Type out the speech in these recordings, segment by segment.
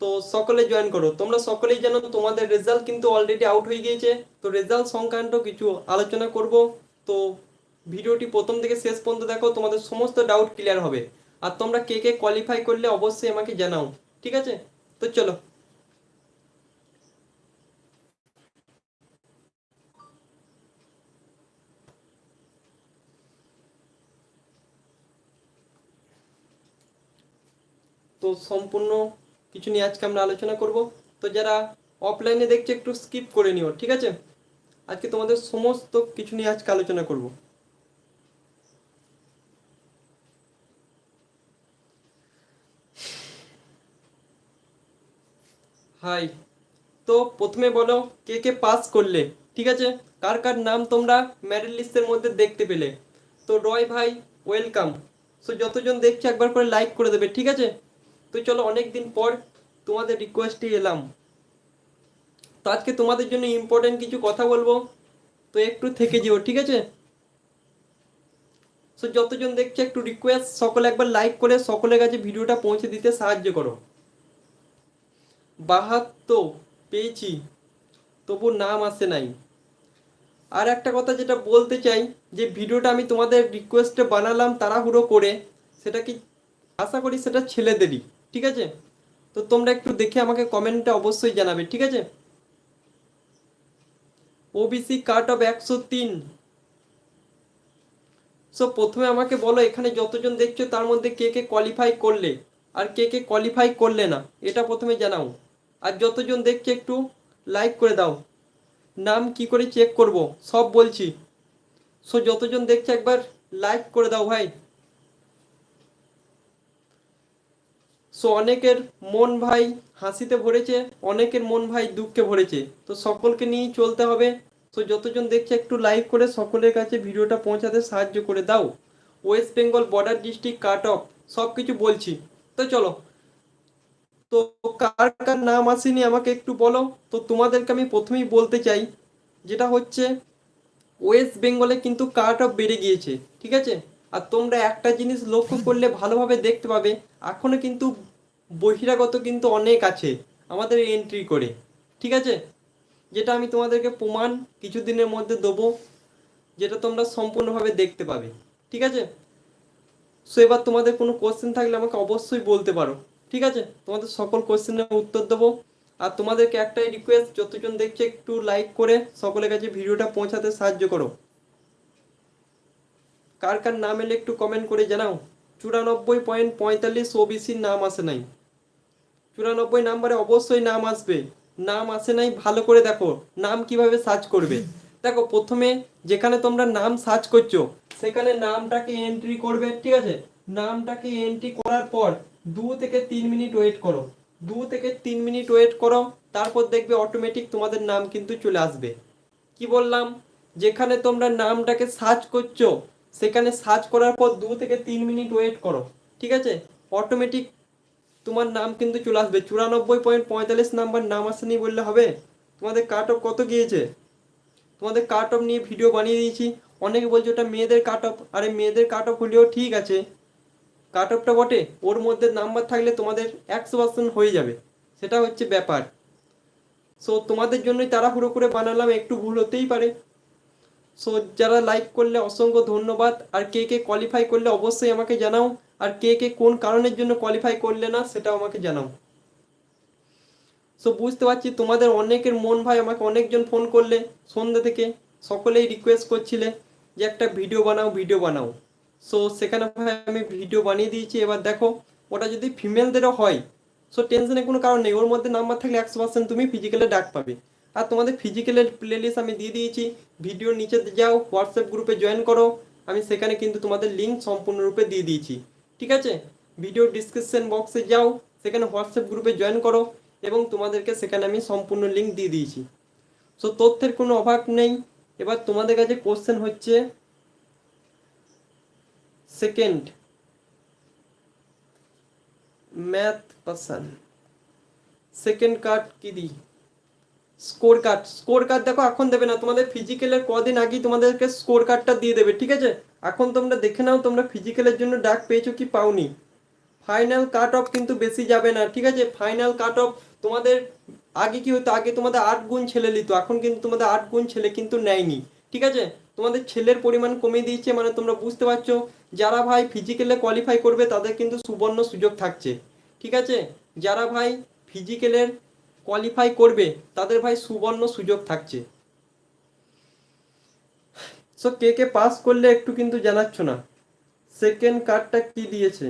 তো সকলে জয়েন করো। তোমরা সকলেই জানো তোমাদের রেজাল্ট কিন্তু অলরেডি আউট হয়ে গিয়েছে। তো রেজাল্ট সংক্রান্ত কিছু আলোচনা করব। তো ভিডিওটি প্রথম থেকে শেষ পর্যন্ত দেখো, তোমাদের সমস্ত ডাউট ক্লিয়ার হবে। আর তোমরা কে কে কোয়ালিফাই করলে অবশ্যই আমাকে জানাও, ঠিক আছে? তো চলো। তো সম্পূর্ণ কিছু নিয়ে আজকে আমরা আলোচনা করব। তো যারা অফলাইনে দেখছে, একটু স্কিপ করে নিও, ঠিক আছে? আজকে তোমাদের সমস্ত কিছু নিয়ে আজকে আলোচনা করব। হাই তো প্রথমে বলো, কে কে পাস করলে, ঠিক আছে? কার কার নাম তোমরা ম্যারিট লিস্টের মধ্যে দেখতে পেলে? তো রয় ভাই ওয়েলকাম সো যতজন দেখছে, একবার করে লাইক করে দেবে, ঠিক আছে? তো চলো অনেক দিন পর তোমাদের রিকোয়েস্টে এলাম। তো আজকে তোমাদের জন্য ইম্পর্টেন্ট কিছু কথা বলব, তো একটু থেকে যেও, ঠিক আছে? সো যতজন দেখছে একটু রিকোয়েস্ট সকলে একবার লাইক করে সকলের কাছে ভিডিওটা পৌঁছে দিতে সাহায্য করো। বাহাত্তর, পেয়েছি, তবু নাম আসে নাই। আর একটা কথা যেটা বলতে চাই, যে ভিডিওটা আমি তোমাদের রিকোয়েস্টে বানালাম তাড়াহুড়ো করে, সেটা কি আশা করি সেটা ছেলেদেরই। ঠিক আছে? তো তোমরা একটু দেখে আমাকে কমেন্টে অবশ্যই জানাবে, ঠিক আছে? ওবিসি কাট অফ একশো তিন। সো প্রথমে আমাকে বলো, এখানে যতজন দেখছ, তার মধ্যে কে কে কোয়ালিফাই করলে? আর কে কে কোয়ালিফাই করলে না? এটা প্রথমে জানাও। আর যতজন দেখছে, একটু লাইক করে দাও। নাম কি করে চেক করব? সব বলছি। সো যতজন দেখছে, একবার লাইক করে দাও ভাই। সো অনেকের মন ভাই হাসিতে ভরেছে, অনেকের মন ভাই দুঃখে ভরেছে। তো সকলকে নিয়েই চলতে হবে। তো যতজন দেখছে একটু লাইক করে সকলের কাছে ভিডিওটা পৌঁছাতে সাহায্য করে দাও। West Bengal border district cut off সব কিছু বলছি। তো চলো। তো কার কার নাম আসেনি আমাকে একটু বলো। তো তোমাদেরকে আমি প্রথমেই বলতে চাই, যেটা হচ্ছে ওয়েস্ট বেঙ্গলে কিন্তু কাট অফ বেড়ে গিয়েছে, ঠিক আছে? আর তোমরা একটা জিনিস লক্ষ্য করলে ভালোভাবে দেখতে পাবে, এখনও কিন্তু বহিরাগত কিন্তু অনেক আছে, আমাদের এন্ট্রি করে, ঠিক আছে? যেটা আমি তোমাদেরকে প্রমাণ কিছুদিনের মধ্যে দেবো, যেটা তোমরা সম্পূর্ণভাবে দেখতে পাবে, ঠিক আছে? সো এবার তোমাদের কোনো কোশ্চেন থাকলে আমাকে অবশ্যই বলতে পারো, ঠিক আছে? তোমাদের সকল কোশ্চেনের উত্তর দেবো, আর তোমাদেরকে একটাই রিকোয়েস্ট যতজন দেখছে একটু লাইক করে সকলের কাছে ভিডিওটা পৌঁছাতে সাহায্য করো। কার কার নাম এলে একটু কমেন্ট করে জানাও। চুরানব্বই পয়েন্ট পঁয়তাল্লিশ ওবিসির নাম আসে নাই। চুরানব্বই নাম্বারে অবশ্যই নাম আসবে। নাম আসে নাই, ভালো করে দেখো, নাম কীভাবে সার্চ করবে। দেখো, প্রথমে যেখানে তোমরা নাম সার্চ করছ, সেখানে নামটাকে এন্ট্রি করবে, ঠিক আছে? নামটাকে এন্ট্রি করার পর দু থেকে তিন মিনিট ওয়েট করো। দু থেকে তিন মিনিট ওয়েট করো, তারপর দেখবে অটোমেটিক তোমাদের নাম কিন্তু চলে আসবে। কি বললাম? যেখানে তোমরা নামটাকে সার্চ করছ, সেখানে সার্চ করার পর দু থেকে তিন মিনিট ওয়েট করো, ঠিক আছে? অটোমেটিক তোমার নাম কিন্তু চলে আসবে। চুরানব্বই পয়েন্ট পঁয়তাল্লিশ নাম্বার নাম আসেনি বললে হবে। তোমাদের কাট অফ কত গিয়েছে? তোমাদের কাট অফ নিয়ে ভিডিও বানিয়ে দিয়েছি। অনেকে বলছে ওটা মেয়েদের কাট অফ আরে মেয়েদের কাট অফ হলেও ঠিক আছে। কাট অফটা বটে। ওর মধ্যে নাম্বার থাকলে তোমাদের একশো পার্সেন্ট হয়ে যাবে। সেটা হচ্ছে ব্যাপার। সো তোমাদের জন্যই তাড়াহুড়ো করে বানালাম। একটু ভুল হতেই পারে। সো যারা লাইক করলে অসংখ্য ধন্যবাদ। আর কে কে কোয়ালিফাই করলে অবশ্যই আমাকে জানাও। আর কে কে কোন কারণের জন্য কোয়ালিফাই করলে না, সেটাও আমাকে জানাও। সো বুঝতে পারছি তোমাদের অনেকের মন ভাই আমাকে অনেকজন ফোন করলে সন্ধ্যা থেকে সকলেই রিকোয়েস্ট করছিলে যে একটা ভিডিও বানাও ভিডিও বানাও। সো সেখানে ভাই আমি ভিডিও বানিয়ে দিয়েছি। এবার দেখো, ওটা যদি ফিমেলদেরও হয় সো টেনশনের কোনো কারণ নেই। ওর মধ্যে নাম্বার থাকলে একশো পার্সেন্ট তুমি ফিজিক্যালে ডাক পাবে। আর তোমাদের ফিজিক্যালের প্লেলিস্ট আমি দিয়ে দিয়েছি। ভিডিওর নিচে যাও হোয়াটসঅ্যাপ গ্রুপে জয়েন করো। আমি সেখানে কিন্তু তোমাদের লিঙ্ক সম্পূর্ণরূপে দিয়ে দিয়েছি। ঠিক আছে? ভিডিও ডিসক্রিপশন বক্সে যাও, সেখানে হোয়াটসঅ্যাপ গ্রুপে জয়েন করো এবং তোমাদেরকে সেখানে আমি সম্পূর্ণ লিঙ্ক দিয়ে দিয়েছি। সো তথ্যের কোনো অভাব নেই। এবার তোমাদের কাছে কোশ্চেন হচ্ছে second math person second card কি দিই? স্কোর কার্ড স্কোর কার্ড দেখো, এখন দেবে না। তোমাদের ফিজিক্যালের কদিন আগেই তোমাদেরকে স্কোর কার্ডটা দিয়ে দেবে, ঠিক আছে? এখন তোমরা দেখে নাও, তোমরা ফিজিক্যালের জন্য ডাক পেয়েছ কি পাওনি। ফাইনাল কাট অফ কিন্তু বেশি যাবে না, ঠিক আছে? ফাইনাল কাট অফ তোমাদের আগে কি হতো? আগে তোমাদের আট গুণ ছেলে নিত এখন কিন্তু তোমাদের আট গুণ ছেলে কিন্তু নেয়নি, ঠিক আছে? তোমাদের ছেলের পরিমাণ কমিয়ে দিয়েছে মানে তোমরা বুঝতে পারছ, যারা ভাই ফিজিক্যালে কোয়ালিফাই করবে, তাদের কিন্তু সুবর্ণ সুযোগ থাকছে, ঠিক আছে? যারা ভাই ফিজিক্যালের কোয়ালিফাই করবে, তাদের ভাই সুবর্ণ সুযোগ থাকছে। সো কে কে পাস করলে একটু কিন্তু জানাচ্ছ না। সেকেন্ড কার্ডটা কি দিয়েছে?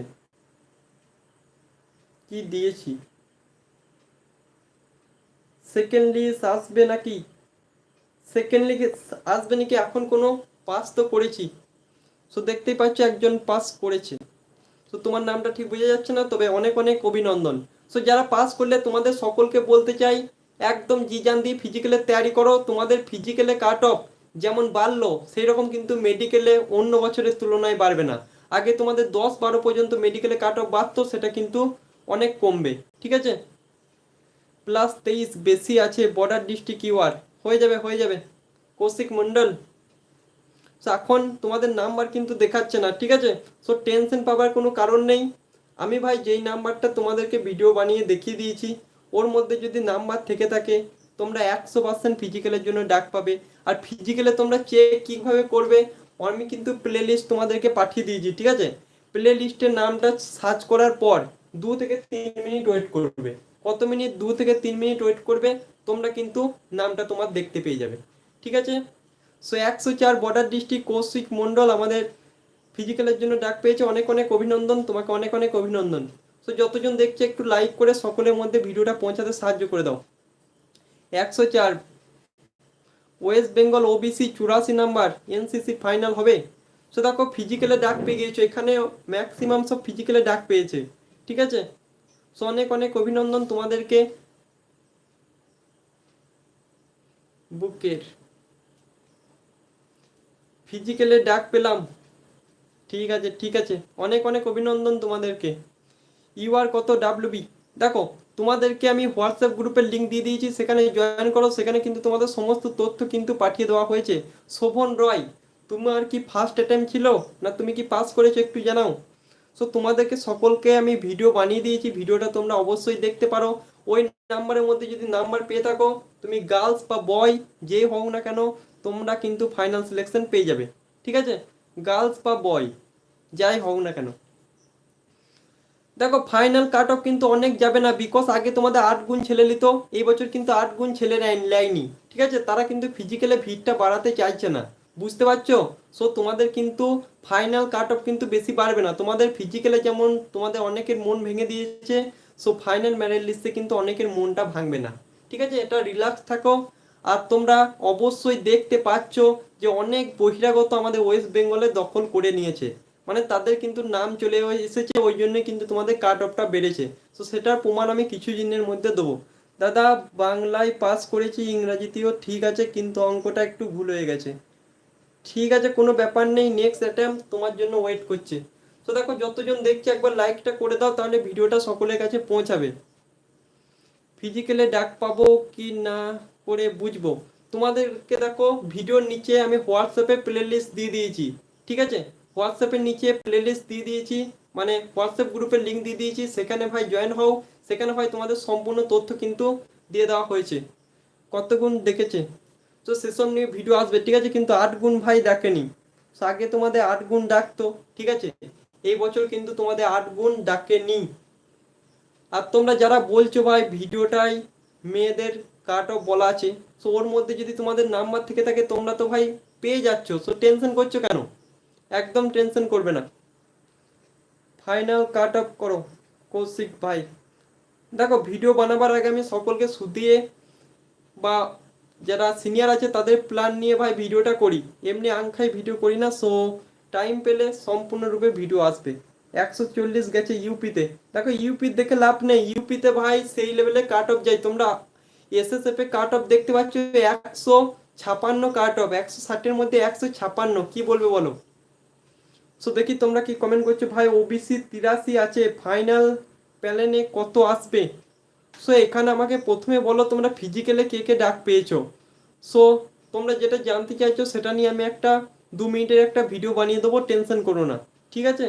কি দিয়েছি? সেকেন্ড লিস্ট আসবে নাকি? সেকেন্ড লিগে আসবে নাকি? এখন কোনো পাস তো করেছি। সো দেখতেই পাচ্ছ একজন পাস করেছে। তো তোমার নামটা ঠিক বোঝা যাচ্ছে না, তবে অনেক অনেক অভিনন্দন। সো যারা পাস করলে তোমাদের সকলকে বলতে চাই, একদম জিজান দিয়ে ফিজিক্যালের তৈরি করো। তোমাদের ফিজিক্যালে কাট অফ যেমন বাড়লো সেই রকম কিন্তু মেডিকেলে অন্য বছরের তুলনায় বাড়বে না। আগে তোমাদের দশ বারো পর্যন্ত মেডিকেলে কাট অফ বাড়তো, সেটা কিন্তু অনেক কমবে। ঠিক আছে? প্লাস তেইশ বেশি আছে বর্ডার ডিস্ট্রিক্ট ইউআর হয়ে যাবে হয়ে যাবে। কৌশিক মণ্ডল। এখন তোমাদের নাম্বার কিন্তু দেখাচ্ছে না, ঠিক আছে? সো টেনশন পাবার কোনো কারণ নেই। আমি ভাই যেই নাম্বারটা তোমাদেরকে ভিডিও বানিয়ে দেখিয়ে দিয়েছি, ওর মধ্যে যদি নাম্বার থেকে থাকে, তোমরা একশো পার্সেন্ট ফিজিক্যালের জন্য ডাক পাবে। আর ফিজিক্যালে তোমরা চেক কীভাবে করবে, আমি কিন্তু প্লে লিস্ট তোমাদেরকে পাঠিয়ে দিয়েছি, ঠিক আছে? প্লে লিস্টের নামটা সার্চ করার পর দু থেকে তিন মিনিট ওয়েট করবে। কত মিনিট দু থেকে তিন মিনিট ওয়েট করবে, তোমরা কিন্তু নামটা তোমার দেখতে পেয়ে যাবে। ঠিক আছে? সো একশো চার বর্ডার ডিস্ট্রিক্ট কৌশিক মণ্ডল আমাদের ফিজিক্যালের জন্য ডাক পেয়েছে অনেক অনেক অভিনন্দন, তোমাকে অনেক অনেক অভিনন্দন। সো যতজন দেখছে একটু লাইক করে সকলের মধ্যে ভিডিওটা পৌঁছাতে সাহায্য করে দাও। একশো চার। ওয়েস্ট বেঙ্গল ওবিসি চুরাশি নাম্বার এনসিসি ফাইনাল হবে। সো দেখো ফিজিক্যালে ডাক পেয়ে গিয়েছো, এখানে ম্যাক্সিমাম সব ফিজিক্যালে ডাক পেয়েছে, ঠিক আছে? সো অনেক অনেক অভিনন্দন তোমাদেরকে। বুকের। ফিজিক্যালে ডাক পেলাম। ঠিক আছে ঠিক আছে। অনেক অনেক অভিনন্দন তোমাদেরকে। ইউ আর কত ডাব্লিউবি দেখো, তোমাদেরকে আমি হোয়াটসঅ্যাপ গ্রুপের লিঙ্ক দিয়ে দিয়েছি, সেখানে জয়েন করো, সেখানে কিন্তু তোমাদের সমস্ত তথ্য কিন্তু পাঠিয়ে দেওয়া হয়েছে। শোভন রয়, তোমার কি ফার্স্ট অ্যাটেম্প ছিল? না তুমি কি পাস করেছ একটু জানাও। সো তোমাদেরকে সকলকে আমি ভিডিও বানিয়ে দিয়েছি ভিডিওটা তোমরা অবশ্যই দেখতে পারো। ওই নাম্বারের মধ্যে যদি নাম্বার পেয়ে থাকো, তুমি গার্লস বা বয় যেই হোক না কেন, তোমরা কিন্তু ফাইনাল সিলেকশন পেয়ে যাবে। ঠিক আছে? গার্লস বা বয়, যাই হোক না কেন। দেখো ফাইনাল কাট অফ কিন্তু অনেক যাবে না বিকজ আগে তোমাদের আট গুণ ছেলে নিত, এই বছর কিন্তু আট গুণ ছেলে নেয়নি। ঠিক আছে? তারা কিন্তু ফিজিক্যালে ভিড়টা বাড়াতে চাইছে না। বুঝতে পারছ? সো তোমাদের কিন্তু ফাইনাল কাট অফ কিন্তু বেশি বাড়বে না। তোমাদের ফিজিক্যালে যেমন তোমাদের অনেকের মন ভেঙে দিয়েছে সো ফাইনাল ম্যারেজ লিস্টে কিন্তু অনেকের মনটা ভাঙবে না। ঠিক আছে? এটা রিল্যাক্স থাকো। আর তোমরা অবশ্যই দেখতে পাচ্ছ যে অনেক বহিরাগত আমাদের ওয়েস্ট বেঙ্গলে দখল করে নিয়েছে। মানে তাদের কিন্তু নাম চলে এসেছে, ওই জন্য কিন্তু তোমাদের কাট অফটা বেড়েছে। তো সেটার প্রমাণ আমি কিছু দিনের মধ্যে দেবো। দাদা, বাংলায় পাস করেছি, ইংরাজিতেও ঠিক আছে, কিন্তু অঙ্কটা একটু ভুল হয়ে গেছে। ঠিক আছে, কোনো ব্যাপার নেই নেক্সট অ্যাটেম্প তোমার জন্য ওয়েট করছে। তো দেখো, যতজন দেখছে, একবার লাইকটা করে দাও, তাহলে ভিডিওটা সকলের কাছে পৌঁছাবে। ফিজিক্যালে ডাক পাবো কি না? করে বুঝব। তোমাদেরকে দেখো, ভিডিওর নিচে আমি হোয়াটসঅ্যাপে প্লেলিস্ট দিয়ে দিয়েছি, ঠিক আছে? হোয়াটসঅ্যাপের নিচে প্লেলিস্ট দিয়ে দিয়েছি মানে হোয়াটসঅ্যাপ গ্রুপের লিঙ্ক দিয়ে দিয়েছি, সেখানে ভাই জয়েন হও, সেখানে ভাই তোমাদের সম্পূর্ণ তথ্য কিন্তু দিয়ে দেওয়া হয়েছে। কত গুণ দেখেছে? তো সেসব নিয়ে ভিডিও আসবে, ঠিক আছে? কিন্তু আট গুণ ভাই ডাকেনি আগে তোমাদের আট গুণ ডাকতো, ঠিক আছে? এই বছর কিন্তু তোমাদের আট গুণ ডাকেনি। আর তোমরা যারা বলছো ভাই ভিডিওটাই মেয়েদের কাট অফ বলা আছে। সো ওর মধ্যে যদি তোমাদের নাম্বার থেকে থাকে, তোমরা তো ভাই পেয়ে যাচ্ছ। সো টেনশন করছ কেন? একদম টেনশন করবে না। ফাইনাল কাট অফ করো, কৌশিক ভাই। দেখো ভিডিও বানাবার আগে আমি সকলকে শুধিয়ে বা যারা সিনিয়র আছে, তাদের প্ল্যান নিয়ে ভাই ভিডিওটা করি। এমনি আংখাই ভিডিও করি না সো টাইম পেলে সম্পূর্ণরূপে ভিডিও আসবে। একশো চল্লিশ গেছে ইউপিতে দেখো ইউপি দেখে লাভ নেই। ইউপিতে ভাই সেই লেভেলে কাট অফ যায়। তোমরা এসএসএফ এ কাট অফ দেখতে পাচ্ছ, একশো ছাপান্ন কাট অফ একশো ষাটের মধ্যে একশো ছাপান্ন। কি বলবে বলো? সো দেখি তোমরা কি কমেন্ট করছ? ভাই ওবিসি তিরাশি আছে ফাইনাল প্যালেনে কত আসবে? সো এখানে আমাকে প্রথমে বলো তোমরা ফিজিক্যালে কে কে ডাক পেয়েছ। সো তোমরা যেটা জানতে চাইছো সেটা নিয়ে আমি একটা দু মিনিটের একটা ভিডিও বানিয়ে দেবো টেনশন করো না। ঠিক আছে?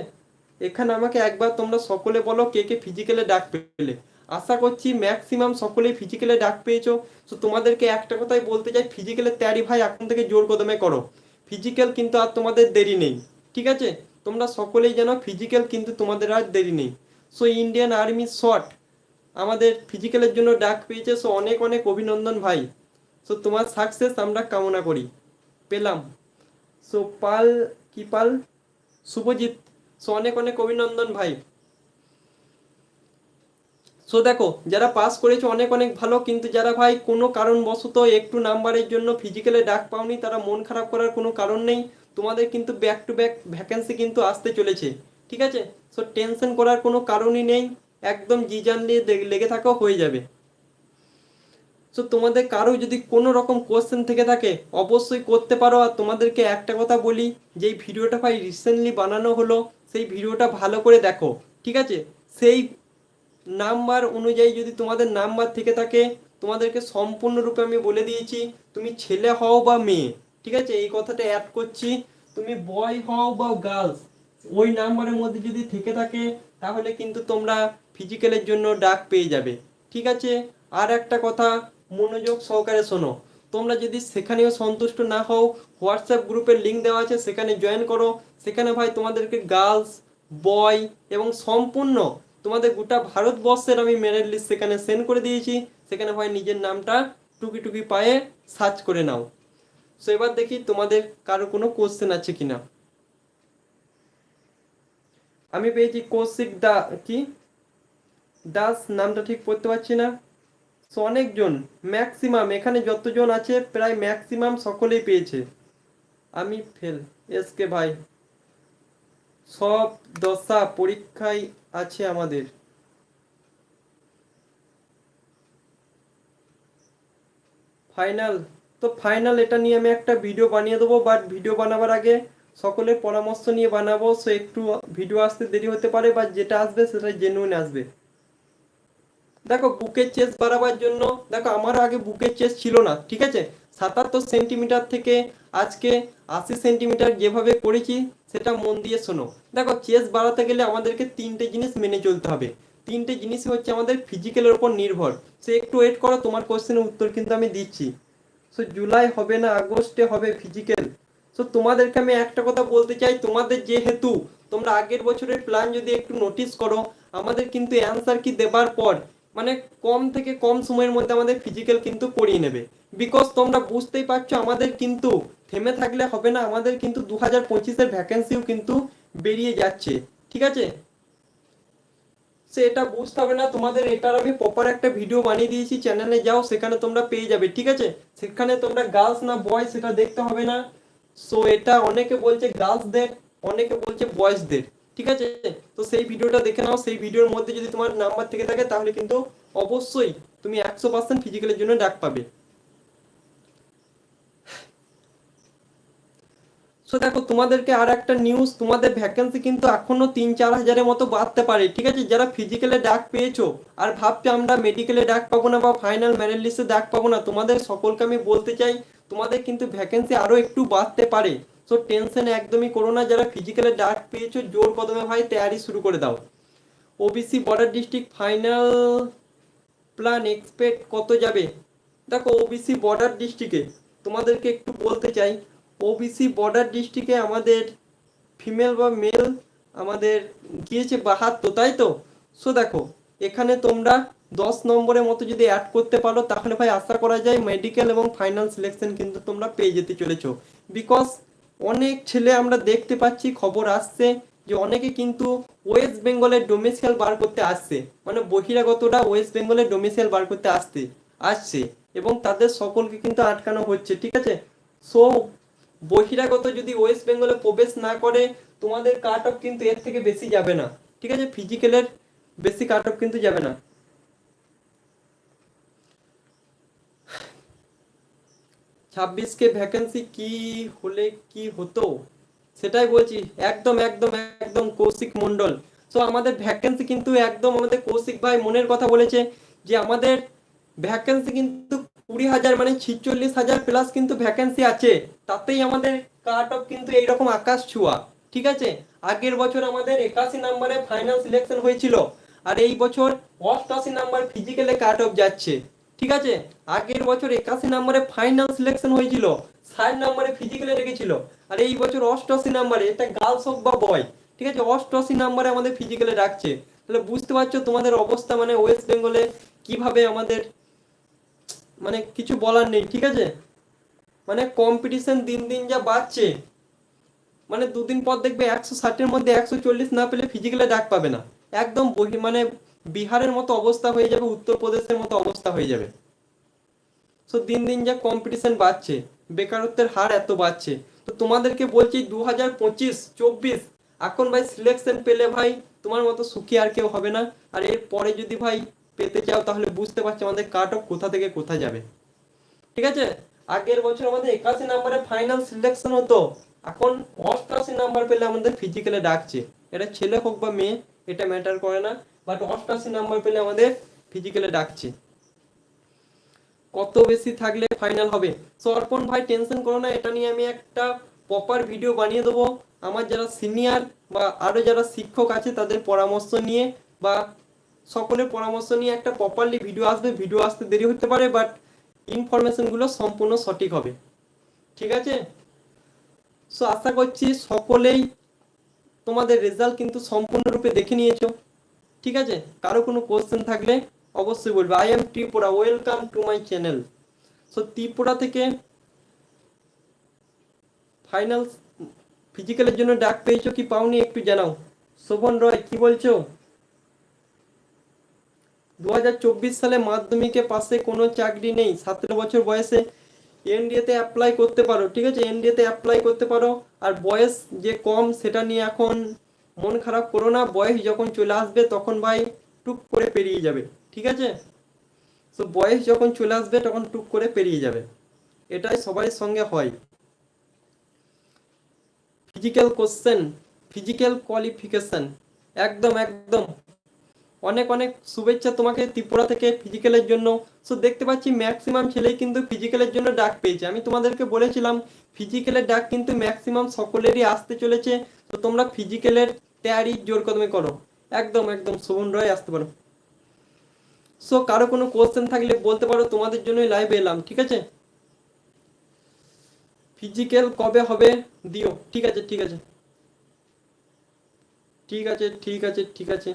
এখানে আমাকে একবার তোমরা সকলে বলো কে কে ফিজিক্যালে ডাক পেলে। আশা করছি ম্যাক্সিমাম সকলেই ফিজিক্যালে ডাক পেয়েছ। সো তোমাদেরকে একটা কথাই বলতে চাই ফিজিক্যালের তৈরি ভাই এখন থেকে জোর কদমে করো। ফিজিক্যাল কিন্তু আর তোমাদের দেরি নেই, ঠিক আছে? তোমরা সকলেই জানো ফিজিক্যাল কিন্তু তোমাদের আর দেরি নেই। সো ইন্ডিয়ান আর্মি শর্ট আমাদের ফিজিক্যালের জন্য ডাক পেয়েছে। সো অনেক অনেক অভিনন্দন ভাই। সো তোমার সাকসেস আমরা কামনা করি। পেলাম। সো পাল, কি পাল? শুভজিৎ। সো অনেক অনেক অভিনন্দন ভাই। সো দেখো, যারা পাস করেছে অনেক অনেক ভালো, কিন্তু যারা ভাই কোনো কারণবশত একটু নাম্বারের জন্য ফিজিক্যালে ডাক পাওনি, তারা মন খারাপ করার কোনো কারণ নেই। তোমাদের কিন্তু ব্যাক টু ব্যাক ভ্যাকেন্সি কিন্তু আসতে চলেছে, ঠিক আছে? সো টেনশন করার কোনো কারণই নেই, একদম জিজান দে- লেগে থাকো হয়ে যাবে। সো তোমাদের কারও যদি কোনো রকম কোশ্চেন থেকে থাকে, অবশ্যই করতে পারো। আর তোমাদেরকে একটা কথা বলি, যেই ভিডিওটা ভাই রিসেন্টলি বানানো হলো, সেই ভিডিওটা ভালো করে দেখো, ঠিক আছে? সেই নাম্বার অনুযায়ী যদি তোমাদের নাম্বার থেকে থাকে, তোমাদেরকে সম্পূর্ণরূপে আমি বলে দিয়েছি, তুমি ছেলে হও বা মেয়ে, ঠিক আছে? এই কথাটা অ্যাড করছি। তুমি বয় হও বা গার্লস ওই নাম্বারের মধ্যে যদি থেকে থাকে, তাহলে কিন্তু তোমরা ফিজিক্যালের জন্য ডাক পেয়ে যাবে, ঠিক আছে? আর একটা কথা, মনোযোগ সহকারে শোনো। তোমরা যদি সেখানেও সন্তুষ্ট না হও, হোয়াটসঅ্যাপ গ্রুপের লিঙ্ক দেওয়া আছে, সেখানে জয়েন করো। সেখানে ভাই তোমাদেরকে গার্লস বয় এবং সম্পূর্ণ তোমাদের গোটা ভারতবর্ষের আমি মেরিট লিস্ট সেখানে সেন্ড করে দিয়েছি। সেখানে ভাই নিজের নামটা টুকি টুকি পায়ে সার্চ করে নাও। সো এবার দেখি তোমাদের কারও কোনো কোশ্চেন আছে কিনা। আমি পেয়েছি কৌশিক দা, কি? দাস, নামটা ঠিক পড়তে পারছি না। সো অনেকজন ম্যাক্সিমাম এখানে যতজন আছে, প্রায় ম্যাক্সিমাম সকলেই পেয়েছে। আমি ফেল এসকে ভাই। সব দশা পরীক্ষায় আছে আমাদের। ফাইনাল তো ফাইনাল এটা নিয়ে আমি একটা ভিডিও বানিয়ে দেবো বাট ভিডিও বানাবার আগে সকলের পরামর্শ নিয়ে বানাবো সো একটু ভিডিও আসতে দেরি হতে পারে বা যেটা আসবে সেটা জেনুইন আসবে। দেখো বুকের চেস বাড়াবার জন্য, দেখো, আমার আগে বুকের চেস ছিল না, ঠিক আছে? সাতাত্তর সেন্টিমিটার থেকে আজকে আশি সেন্টিমিটার যেভাবে করেছি, সেটা মন দিয়ে শোনো। দেখো চেস বাড়াতে গেলে আমাদেরকে তিনটে জিনিস মেনে চলতে হবে। তিনটে জিনিস হচ্ছে আমাদের ফিজিক্যালের উপর নির্ভর। সে, একটু ওয়েট করো, তোমার কোশ্চেনের উত্তর কিন্তু আমি দিচ্ছি। সো, জুলাই হবে না, আগস্টে হবে ফিজিক্যাল সো, তোমাদেরকে আমি একটা কথা বলতে চাই, তোমাদের যেহেতু তোমরা আগের বছরের প্ল্যান যদি একটু নোটিস করো, আমাদের কিন্তু অ্যান্সার কি দেবার পর মানে কম থেকে কম সময়ের মধ্যে আমাদের ফিজিক্যাল কিন্তু করিয়ে নেবে। বিকজ তোমরা বুঝতেই পারছ আমাদের কিন্তু থেমে থাকলে হবে না, আমাদের কিন্তু দু হাজার পঁচিশের ভ্যাকেন্সিও কিন্তু বেরিয়ে যাচ্ছে, ঠিক আছে? সে এটা বুঝতে হবে না, তোমাদের এটার আমি প্রপার একটা ভিডিও বানিয়ে দিয়েছি চ্যানেলে যাও, সেখানে তোমরা পেয়ে যাবে, ঠিক আছে? সেখানে তোমরা গার্লস না বয় সেটা দেখতে হবে না। সো এটা অনেকে বলছে গার্লসদের অনেকে বলছে বয়েজদের ঠিক আছে? তো সেই ভিডিওটা দেখে নাও। সেই ভিডিওর মধ্যে যদি তোমার নাম্বার থেকে থাকে, তাহলে কিন্তু অবশ্যই তুমি একশো পার্সেন্ট ফিজিক্যালের জন্য ডাক পাবে। সো দেখো, তোমাদেরকে আর একটা নিউজ তোমাদের ভ্যাকেন্সি কিন্তু এখনও তিন চার হাজারের মতো বাড়তে পারে, ঠিক আছে? যারা ফিজিক্যালে ডাক পেয়েছ, আর ভাবছ আমরা মেডিকেলে ডাক পাবো না বা ফাইনাল মেরিট লিস্টে ডাক পাবো না, তোমাদের সকলকে আমি বলতে চাই, তোমাদের কিন্তু ভ্যাকেন্সি আরও একটু বাড়তে পারে। সো টেনশন একদমই করো না। যারা ফিজিক্যালে ডাক পেয়েছ, জোর কদমে ভাই তৈরি শুরু করে দাও। OBC border district final plan expect কত যাবে? দেখো ওবিসি বর্ডার ডিস্ট্রিক্টে তোমাদেরকে একটু বলতে চাই। ওবিসি বর্ডার ডিস্ট্রিক্টে আমাদের ফিমেল বা মেল আমাদের গিয়েছে বাহাত্তর, তাই তো? সো দেখো, এখানে তোমরা দশ নম্বরের মতো যদি অ্যাড করতে পারো, তাহলে ভাই আশা করা যায় মেডিকেল এবং ফাইনাল সিলেকশন কিন্তু তোমরা পেয়ে যেতে চলেছো। বিকজ অনেক ছেলে আমরা দেখতে পাচ্ছি, খবর আসছে যে অনেকে কিন্তু ওয়েস্ট বেঙ্গলের ডোমেসিয়াল বার করতে আসছে। মানে বহিরাগতরা ওয়েস্ট বেঙ্গলের ডোমেসিয়াল বার করতে আসতে, আসছে এবং তাদের সকলকে কিন্তু আটকানো হচ্ছে, ঠিক আছে? সো বহিরাগত যদি ওয়েস্ট বেঙ্গলে প্রবেশ না করে, তোমাদের কাট অফ কিন্তু এর থেকে বেশি যাবে না, ঠিক আছে? ফিজিক্যালের বেশি কাট অফ কিন্তু যাবে না। ছাব্বিশকে ভ্যাকেন্সি কি হলে কি হতো? সেটাই বলছি, একদম একদম একদম কৌশিক মন্ডল সো আমাদের ভ্যাকেন্সি কিন্তু একদম আমাদের কৌশিক ভাই মনের কথা বলেছে যে আমাদের ভ্যাকেন্সি কিন্তু কুড়ি হাজার মানে ছিচল্লিশ হাজার প্লাস কিন্তু ভ্যাকেন্সি আছে। তাতেই আমাদের কাট অফ কিন্তু এইরকম আকাশ ছোঁয়া, ঠিক আছে? আগের বছর আমাদের একাশি নাম্বারে ফাইনাল সিলেকশন হয়েছিল, আর এই বছর অষ্টআশি নাম্বার ফিজিক্যালে কাট অফ যাচ্ছে। ঠিক আছে? আগের বছর একাশি নম্বরে ফাইনাল সিলেকশন হয়েছিল। ষাট নম্বরে ফিজিক্যালে রেখেছিল আর এই বছর অষ্টআশি নম্বরে, এটা গার্লস হোক বা বয় ঠিক আছে? অষ্টআশি নম্বরে আমাদের ফিজিক্যালে রাখছে। তাহলে বুঝতে পারছ তোমাদের অবস্থা মানে ওয়েস্ট বেঙ্গলে কীভাবে আমাদের মানে কিছু বলার নেই, ঠিক আছে? মানে কম্পিটিশন দিন দিন যা বাড়ছে মানে দুদিন পর দেখবে একশো ষাটের মধ্যে একশো চল্লিশ না পেলে ফিজিক্যালে ডাক পাবে না। একদম বহি মানে বিহারের মতো অবস্থা হয়ে যাবে, উত্তরপ্রদেশের মতো অবস্থা হয়ে যাবে। সো দিন দিন যা কম্পিটিশন বাড়ছে, বেকারত্বের হার এত বাড়ছে। তো তোমাদেরকে বলছি দু হাজার পঁচিশ, চব্বিশ, এখন ভাই সিলেকশন পেলে ভাই তোমার মতো সুখী আর কেউ হবে না। আর এর পরে যদি ভাই পেতে চাও, তাহলে বুঝতে পারছ আমাদের কাট অফ কোথা থেকে কোথায় যাবে। ঠিক আছে? আগের বছর আমাদের একাশি নাম্বারে ফাইনাল সিলেকশন হতো। এখন অষ্টআশি নাম্বার পেলে আমাদের ফিজিক্যালে ডাকছে। এটা ছেলে হোক বা মেয়ে, এটা ম্যাটার করে না। বাট অষ্টআশি নাম্বার পেলে আমাদের ফিজিক্যালে ডাকছে। কত বেশি থাকলে ফাইনাল হবে? সো অর্পণ ভাই টেনশন করো না, এটা নিয়ে আমি একটা প্রপার ভিডিও বানিয়ে দেবো। আমার যারা সিনিয়র বা আরও যারা শিক্ষক আছে, তাদের পরামর্শ নিয়ে বা সকলের পরামর্শ নিয়ে একটা প্রপারলি ভিডিও আসবে। ভিডিও আসতে দেরি হতে পারে বাট ইনফরমেশনগুলো সম্পূর্ণ সঠিক হবে। ঠিক আছে? সো আশা করছি সকলেই তোমাদের রেজাল্ট কিন্তু সম্পূর্ণরূপে দেখে নিয়েছো। ঠিক আছে? কারও কোনো কোশ্চেন থাকলে অবশ্যই বলবে। I am Tripura welcome to my channel so Tripura থেকে ফাইনাল ফিজিক্যালের জন্য ডাক পেয়েছ কি পাওনি? একটু জানাও। শোভন রয়, কি বলছো? দু হাজার চব্বিশ সালে মাধ্যমিকে পাশে কোনো চাকরি নেই। সতেরো বছর বয়সে এনডিএতে অ্যাপ্লাই করতে পারো, ঠিক আছে? এনডিএতে অ্যাপ্লাই করতে পারো। আর বয়স যে কম, সেটা নিয়ে এখন মন খারাপ করো না, বয়স যখন চলে আসবে তখন ভাই টুক করে পেরিয়ে যাবে, ঠিক আছে? তো বয়স যখন চলে আসবে তখন টুক করে পেরিয়ে যাবে, এটাই সবার সঙ্গে হয়। ফিজিক্যাল কোশ্চেন ফিজিক্যাল কোয়ালিফিকেশন একদম একদম। অনেক অনেক শুভেচ্ছা তোমাকে ত্রিপুরা থেকে ফিজিক্যালের জন্য। সো দেখতে পাচ্ছি ম্যাক্সিমাম ছেলেই কিন্তু ফিজিক্যালের জন্য ডাক পেয়েছে। আমি তোমাদেরকে বলেছিলাম ফিজিক্যালের ডাক কিন্তু ম্যাক্সিমাম সকলেরই আসতে চলেছে। তো তোমরা ফিজিক্যালের তৈরি জোর কদমে করো। একদম একদম শোভন রয় আসতে পারো। সো কারও কোনো কোশ্চেন থাকলে বলতে পারো, তোমাদের জন্যই লাইভে এলাম, ঠিক আছে? ফিজিক্যাল কবে হবে, দিও, ঠিক আছে ঠিক আছে। ঠিক আছে ঠিক আছে ঠিক আছে।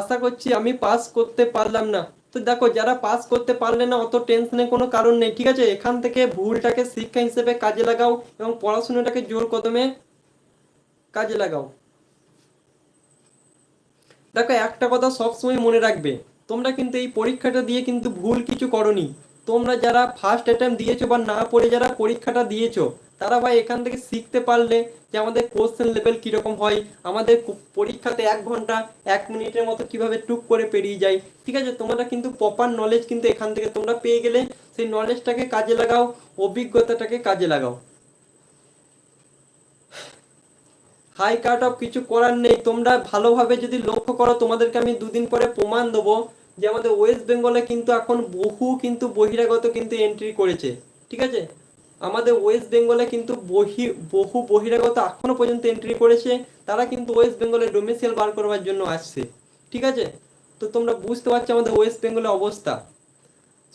আশা করছি আমি পাস করতে পারলাম না। তো দেখো, যারা পাস করতে পারলে না, অত টেনশনের কোনো কারণ নেই, ঠিক আছে? এখান থেকে ভুলটাকে শিক্ষা হিসেবে কাজে লাগাও এবং পড়াশোনাটাকে জোর কদমে কাজে লাগাও। দেখো, একটা কথা সবসময় মনে রাখবে, তোমরা কিন্তু এই পরীক্ষাটা দিয়ে কিন্তু ভুল কিছু করনি। তোমরা যারা ফার্স্ট অ্যাটেম্প দিয়েছ বা না পড়ে যারা পরীক্ষাটা দিয়েছ তারা ভাই এখান থেকে শিখতে পারলে যে আমাদের কোশ্চেন লেভেল কীরকম হয়, আমাদের পরীক্ষাতে এক ঘণ্টা, এক মিনিটের মতো কীভাবে টুক করে পেরিয়ে যায়। ঠিক আছে, তোমরা কিন্তু প্রপার নলেজ কিন্তু এখান থেকে তোমরা পেয়ে গেলে সেই নলেজটাকে কাজে লাগাও, অভিজ্ঞতাটাকে কাজে লাগাও। হাই কাট অফ, কিছু করার নেই। তোমরা ভালোভাবে যদি লক্ষ্য করো, তোমাদেরকে আমি দুদিন পরে প্রমাণ দেবো যে আমাদের ওয়েস্ট বেঙ্গলে কিন্তু এখন বহু কিন্তু বহিরাগত কিন্তু এন্ট্রি করেছে। ঠিক আছে? আমাদের ওয়েস্ট বেঙ্গলে কিন্তু বহি, বহু বহিরাগত এখনও পর্যন্ত এন্ট্রি করেছে। তারা কিন্তু ওয়েস্ট বেঙ্গলে ডোমেসিয়াল বার করবার জন্য আসছে। ঠিক আছে? তো তোমরা বুঝতে পারছ আমাদের ওয়েস্ট বেঙ্গলের অবস্থা।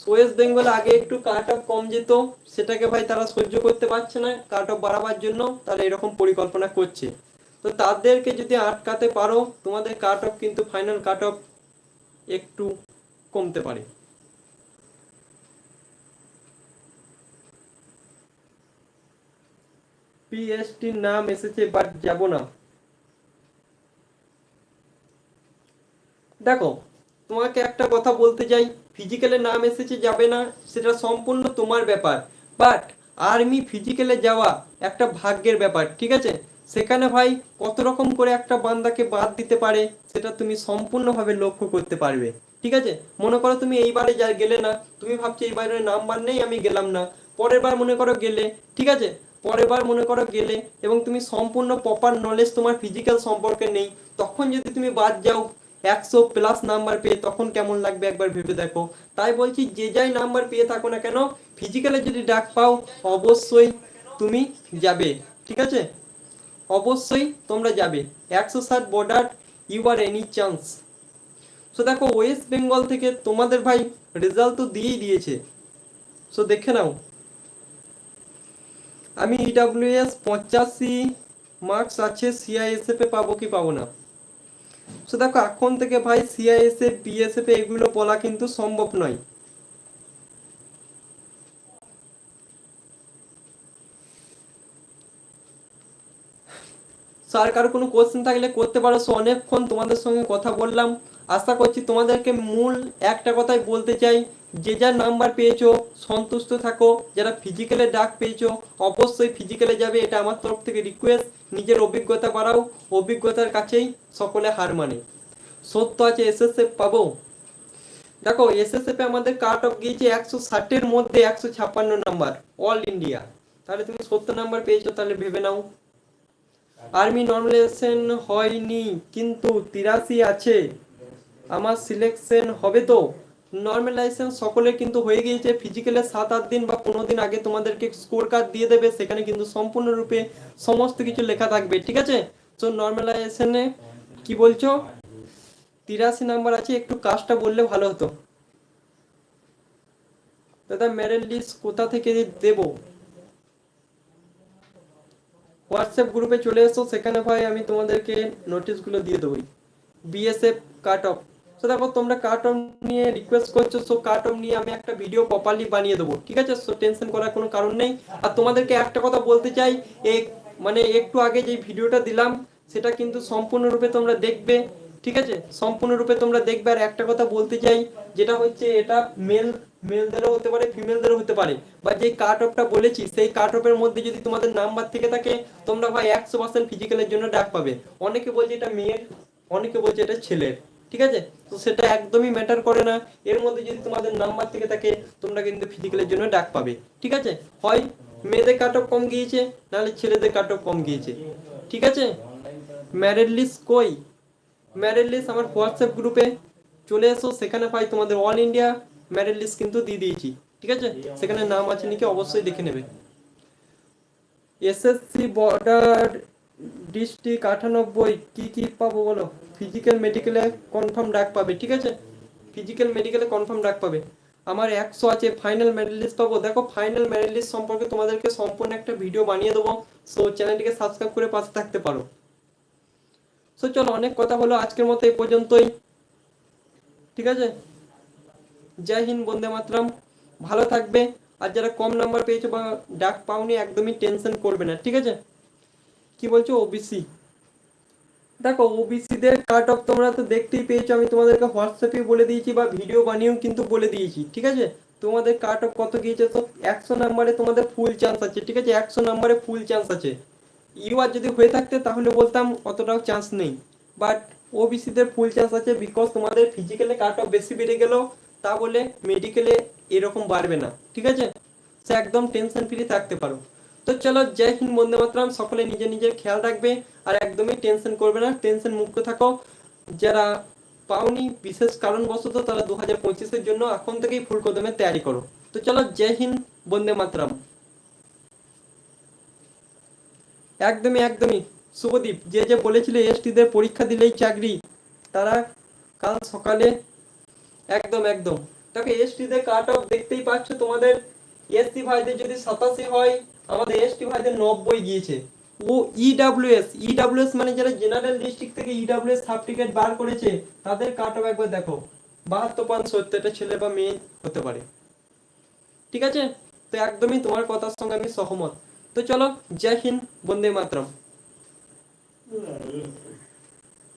ওয়েস্ট বেঙ্গলে আগে একটু কাট অফ কম যেত, সেটাকে ভাই তারা সহ্য করতে পারছে না কাট অফ বাড়াবার জন্য তারা এরকম পরিকল্পনা করছে। তো তাদেরকে যদি আটকাতে পারো, তোমাদের কাট অফ কিন্তু ফাইনাল কাট অফ একটু কমতে পারে। পিএসটির নাম এসেছে বাট যাব না। দেখো, তোমাকে একটা কথা বলতে চাই ফিজিক্যালে নাম এসেছে, যাবে না, সেটা সম্পূর্ণ তোমার ব্যাপার। বাট আর্মি ফিজিক্যালে যাওয়া একটা ভাগ্যের ব্যাপার, ঠিক আছে? সেখানে ভাই কত রকম করে একটা বান্দাকে বাদ দিতে পারে, সেটা তুমি সম্পূর্ণভাবে লক্ষ্য করতে পারবে, ঠিক আছে? মনে করো তুমি এইবারে যা গেলে না, তুমি ভাবছ এইবারে নাম্বার নেই, আমি গেলাম না। পরের বার মনে করো গেলে, ঠিক আছে? পরের বার মনে করো গেলে এবং তুমি সম্পূর্ণ প্রপার নলেজ তোমার ফিজিক্যাল সম্পর্কে নেই, তখন যদি তুমি বাদ যাও, একশো প্লাস নাম্বার পেয়ে তখন কেমন লাগবে একবার ভেবে দেখো। তাই বলছি, যে যাই নাম্বার পেয়ে থাকো না কেন ফিজিক্যালে যদি ডাক পাও, অবশ্যই তুমি যাবে, ঠিক আছে? অবশ্যই তোমরা যাবে। একশো ষাট border you are any chance so দেখো ওয়েস্ট বেঙ্গল থেকে তোমাদের ভাই রেজাল্ট তো দিয়েই দিয়েছে। সো দেখে নাও। আমি ইডাব্লিউএস পঁচাশি মার্কস আছে সিআইএসএফে পাবো কি পাবো না? সো দেখো, এখন থেকে ভাই সিআইএসএফ বিএসএফ এগুলো বলা কিন্তু সম্ভব নয়। স্যার কারও কোনো কোশ্চেন থাকলে করতে পারো। সো অনেকক্ষণ তোমাদের সঙ্গে কথা বললাম। আশা করছি তোমাদেরকে মূল একটা কথাই বলতে চাই। যে যার নাম্বার পেয়েছ, সন্তুষ্ট থাকো। যারা ফিজিক্যালে ডাক পেয়েছ, অবশ্যই ফিজিক্যালে যাবে, এটা আমার তরফ থেকে রিকোয়েস্ট নিজের অভিজ্ঞতা বাড়াও, অভিজ্ঞতার কাছেই সকলে হার মানে। সত্য আছে এসএসএফ পাবো। দেখো এসএসএফ আমাদের কাট অফ গিয়েছে একশো ষাটের মধ্যে একশো ছাপ্পান্ন নাম্বার অল ইন্ডিয়া তাহলে তুমি সত্তর নাম্বার পেয়েছ, তাহলে ভেবে নাও। আর্মি নমিনেশন হয়নি, কিন্তু তিরাশি আছে। আমার সিলেকশন হবে তো? নর্মালাইজেশন সকলের কিন্তু হয়ে গিয়েছে। ফিজিক্যালে সাত, আট দিন বা পনেরো দিন আগে তোমাদেরকে স্কোর কার্ড দিয়ে দেবে। সেখানে কিন্তু সম্পূর্ণরূপে সমস্ত কিছু লেখা থাকবে, ঠিক আছে? তো নর্মালাইজেশনে কি বলছো? তিরাশি নাম্বার আছে, একটু কাজটা বললে ভালো হতো। দাদা মেরিট লিস্ট কোথা থেকে দেবো? হোয়াটসঅ্যাপ গ্রুপে চলে এসো, সেখানে ভাই আমি তোমাদেরকে নোটিশগুলো দিয়ে দেবো। বিএসএফ কাট অফ সো দেখো, তোমরা অফ নিয়ে রিকোয়েস্ট করছ সো অফ নিয়ে আমি একটা ভিডিও প্রপারলি বানিয়ে দেবো, ঠিক আছে? সো টেনশন করার কোনো কারণ নেই। আর তোমাদেরকে একটা কথা বলতে চাই, এক মানে একটু আগে যে ভিডিওটা দিলাম, সেটা কিন্তু সম্পূর্ণরূপে তোমরা দেখবে, ঠিক আছে? সম্পূর্ণরূপে তোমরা দেখবে। আর একটা কথা বলতে চাই, যেটা হচ্ছে এটা মেল মেলদেরও হতে পারে ফিমেলদেরও হতে পারে। বা যে কাট অফটা বলেছি, সেই কাট অফের মধ্যে যদি তোমাদের নাম্বার থেকে থাকে, তোমরা ভাই একশো পার্সেন্ট ফিজিক্যালের জন্য ডাক পাবে। অনেকে বলছে এটা মেয়ের অনেকে বলছে এটা ছেলের। ঠিক আছে? তো সেটা একদমই ম্যাটার করে না। এর মধ্যে যদি তোমাদের নাম্বার থেকে থাকে, তোমরা কিন্তু ফিজিক্যালের জন্য ডাক পাবে। ঠিক আছে? হয় মেয়েদের কাট কম গিয়েছে, নাহলে ছেলেদের কাট কম গিয়েছে। ঠিক আছে? ম্যারেড লিস্ট কই? ম্যারেড লিস্ট আমার হোয়াটসঅ্যাপ গ্রুপে চলে এসো, সেখানে পাই তোমাদের অল ইন্ডিয়া ম্যারেড লিস্ট কিন্তু দিয়ে দিয়েছি। ঠিক আছে? সেখানে নাম আছে নাকি অবশ্যই দেখে নেবে। এসএসসি বর্ডার ডিস্ট্রিক্ট আটানব্বই, কি কি পাবো বলো? ফিজিক্যাল মেডিকেলে কনফার্ম ডাক পাবে, ঠিক আছে? ফিজিক্যাল মেডিকেলে কনফার্ম ডাক পাবে। আমার একশো আছে ফাইনাল মেডেল লিস্ট পাবো। দেখো ফাইনাল মেডেল লিস্ট সম্পর্কে তোমাদেরকে সম্পূর্ণ একটা ভিডিও বানিয়ে দেবো। সো চ্যানেলটিকে সাবস্ক্রাইব করে পাশে থাকতে পারো। সো চলো, অনেক কথা হলো আজকের মতো এই পর্যন্তই। ঠিক আছে? জয় হিন্দ, বন্দে মাতরম। ভালো থাকবে। আর যারা কম নাম্বার পেয়েছ বা ডাক পাওনি, একদমই টেনশন করবে না, ঠিক আছে? কি বলছো? ওবিসি দেখো ওবিসিদের কাট অফ তোমরা তো দেখতেই পেয়েছ, আমি তোমাদেরকে হোয়াটসঅ্যাপে বলে দিয়েছি বা ভিডিও বানিয়েও কিন্তু বলে দিয়েছি, ঠিক আছে? তোমাদের কাট অফ কত গিয়েছে? তো একশো নাম্বারে তোমাদের ফুল চান্স আছে, ঠিক আছে? একশো নাম্বারে ফুল চান্স আছে। ইউআর যদি হয়ে থাকতে, তাহলে বলতাম অতটাও চান্স নেই। বাট ওবিসিদের ফুল চান্স আছে বিকজ তোমাদের ফিজিক্যালে কাট অফ বেশি বেড়ে গেল তা বলে মেডিকেলে এরকম বাড়বে না, ঠিক আছে? সে একদম টেনশন ফ্রি থাকতে পারো। তো চলো, জয় হিন্দ, বন্দে মাতরম। সকলে নিজের নিজের খেয়াল রাখবে আর একদমই টেনশন করবে না, টেনশন মুক্ত থাকো। যারা পাওনি, বিশেষ কারণবশত তারা দু হাজার পঁচিশের জন্য এখন থেকেই ফুল কদমে তৈরি করো। তো চলো, জয় হিন্দ, বন্দে মাতরম। একদমই একদমই। শুভদীপ, যে যে বলেছিলে এসটিদের পরীক্ষা দিলেই চাকরি, তারা কাল সকালে, একদম একদম। দেখো, এসটিদের কাট অফ দেখতেই পাচ্ছ তোমাদের। এসটি ভাইদের যদি সাতাশি হয়, আমাদের এসটি ভাইদের নব্বই গিয়েছে। ও ইডাব্লিউএস ইডাব্লিউএস মানে যারা জেনারেল ডিস্ট্রিক্ট থেকে ইডাব্লিউএস সার্টিফিকেট বার করেছে, তাদের কাট অফ একবার দেখো। বাহাত্তর পয়েন্ট সত্তরটা ছেলে বা মেয়ে হতে পারে। ঠিক আছে? তো একদমই তোমার কথার সঙ্গে আমি সহমত। তো চলো, জয় হিন্দ, বন্দে মাতরম।